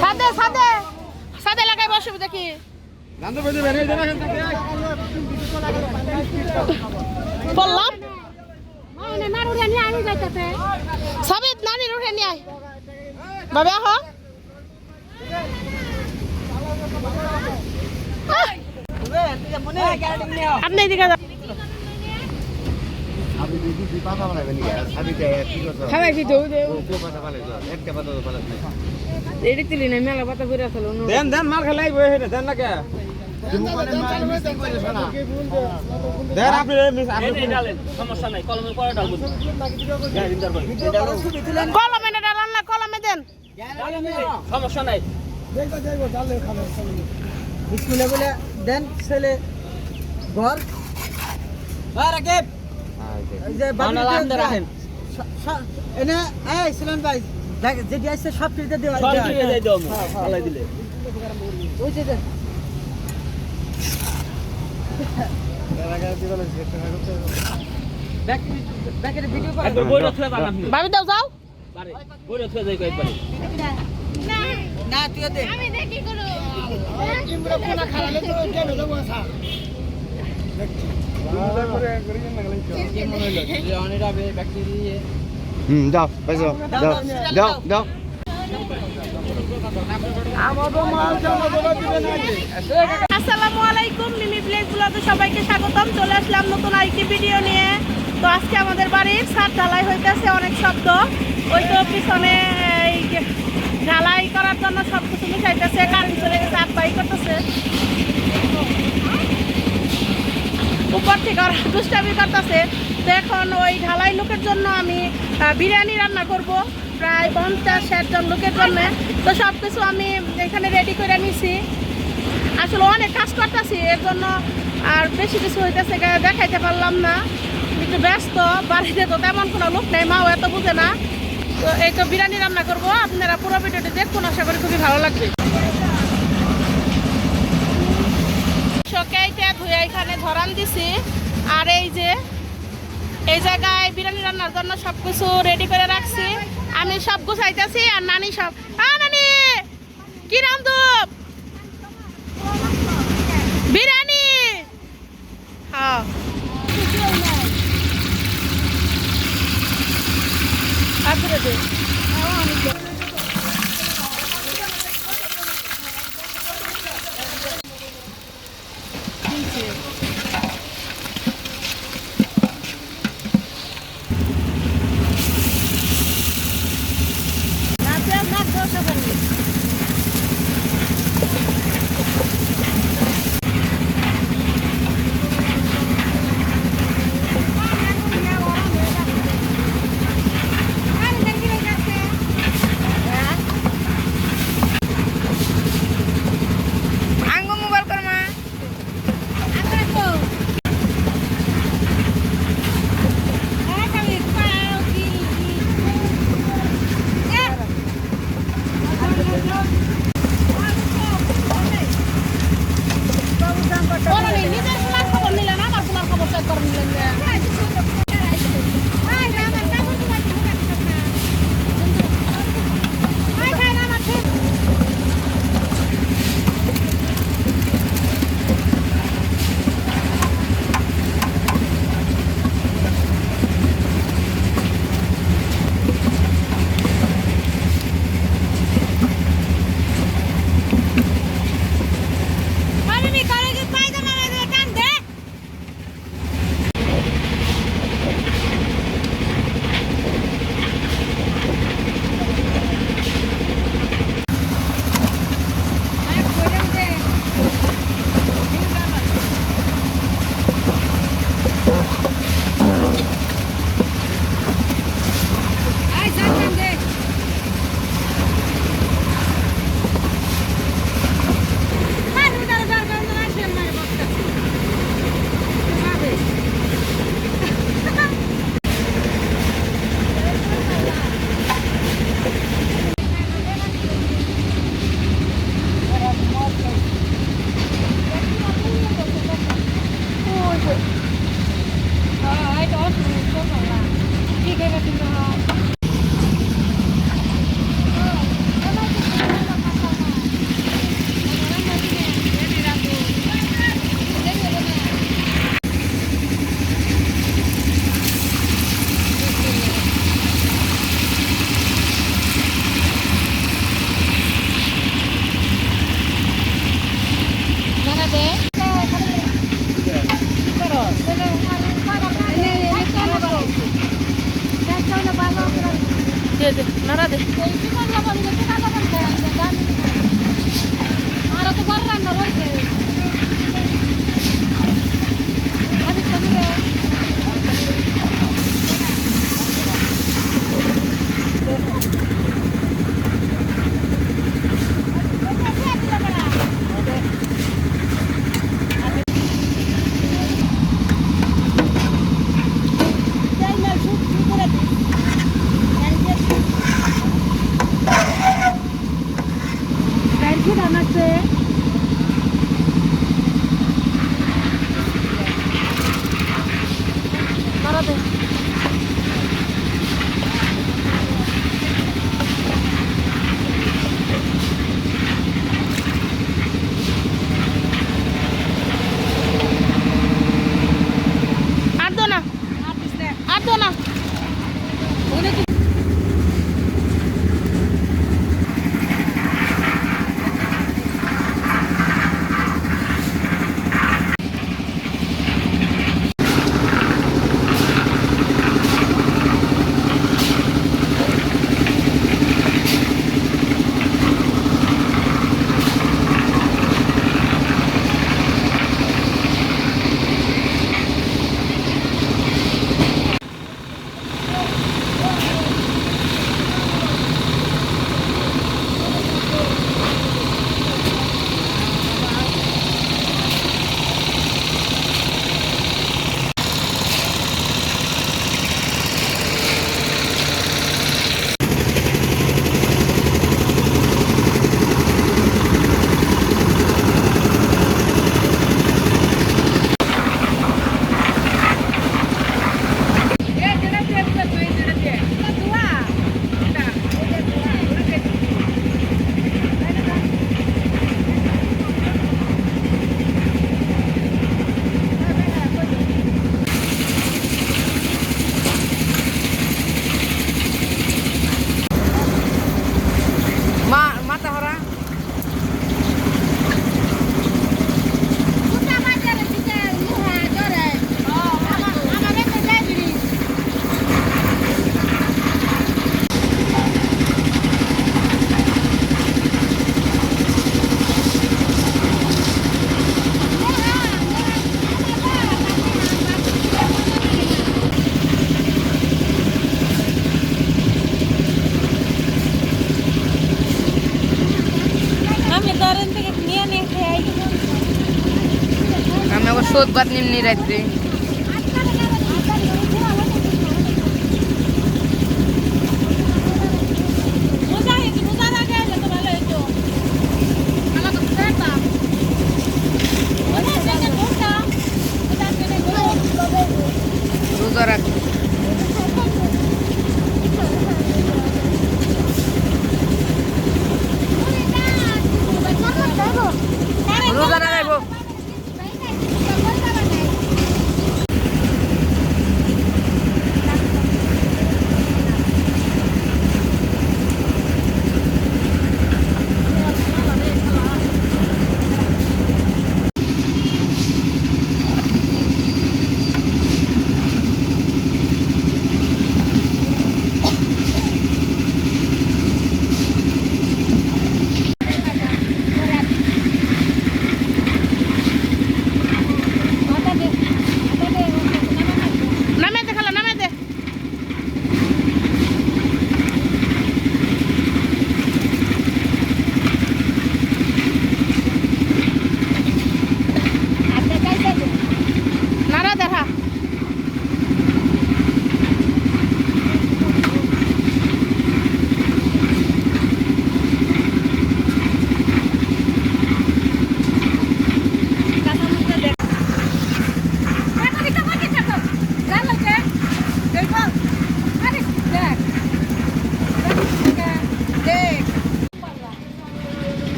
সাদে সাদে। সাদে লাগাই বসে দেখি বললাম। সবই নানির উঠে নিয়ে আয় বাবা আহ। আপনি এদিকে কি করতে হবে এটি তুলি না মেলা পাতা করে আসলো দেন দেন মাল খেলাই বই হেঁটে দেন না কে দেন আপনি আপনি সমস্যা নাই কলমের পরে ডালবো কলমে না ডালান না কলমে দেন। সমস্যা নাই। স্কুলে বলে দেন ছেলে ঘর। এই যে ভাবি দাও যাও। বইটা থুয়ে যাই কয়েকবারে না তুই দে। আমি দেখি করো হুম দাও পয়সা দাও দাও দাও আসসালামু আলাইকুম মিমি ব্লগে সবাইকে স্বাগতম। চলে আসলাম নতুন আরেকটি ভিডিও নিয়ে। তো আজকে আমাদের বাড়ির ছাদ ঢালাই হইতেছে অনেক শব্দ। ওই তো পিছনে এই ঢালাই করার জন্য সব কিছু মিশাইতেছে কারেন্ট চলে গেছে হাত বাই করতেছে। উপর থেকে ওরা দুষ্টামি করতেছে। তো এখন ওই ঢালাই লোকের জন্য আমি বিরিয়ানি রান্না করব। প্রায় পঞ্চাশ, ষাট জন লোকের জন্য। তো সব কিছু আমি এখানে রেডি করে নিছি। আসলে অনেক কাজ করতেছি, এর জন্য আর বেশি কিছু হইতেছে দেখাইতে পারলাম না। একটু ব্যস্ত, বাড়িতে তো তেমন কোনো লোক নেই, মাও এত বুঝে না। তো এই তো বিরিয়ানি রান্না করব, আপনারা পুরো ভিডিওটি দেখুন, আশা করি খুবই ভালো লাগবে। এখানে ধরান দিছি। আর এই যে, এই জায়গায় বিরিয়ানি রান্নার জন্য সব কিছু রেডি করে রাখছি। আমি সব গুছাইতেছি আর নানি সব আ, নানি! কি রান্ধব বিরিয়ানি! হ্যাঁ। আচ্ছা। ওরা নেই নিজের খোলার খবর নিলে না আমার খোলার খবর চেক করে নিলেন দে দে নাড়া দে। আর তো বড় রান্না রয়েছে 가야 돼. शोध निम्न रहते। हैं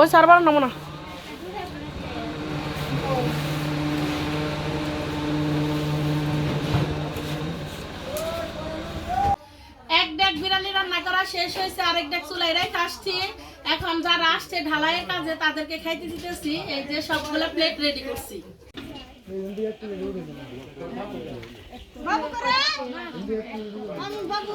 ওই সার্ভার নেব না। এক ডেক বিড়ালি রান্না করা শেষ হয়েছে, আরেক ডেক চুলাই রাইতে আসছি। এখন যারা আসছে ঢালাইয়ের কাজে, তাদেরকে খাইতে দিতেছি। এই যে সবগুলো প্লেট রেডি করছি। বাবু করে। বাবু।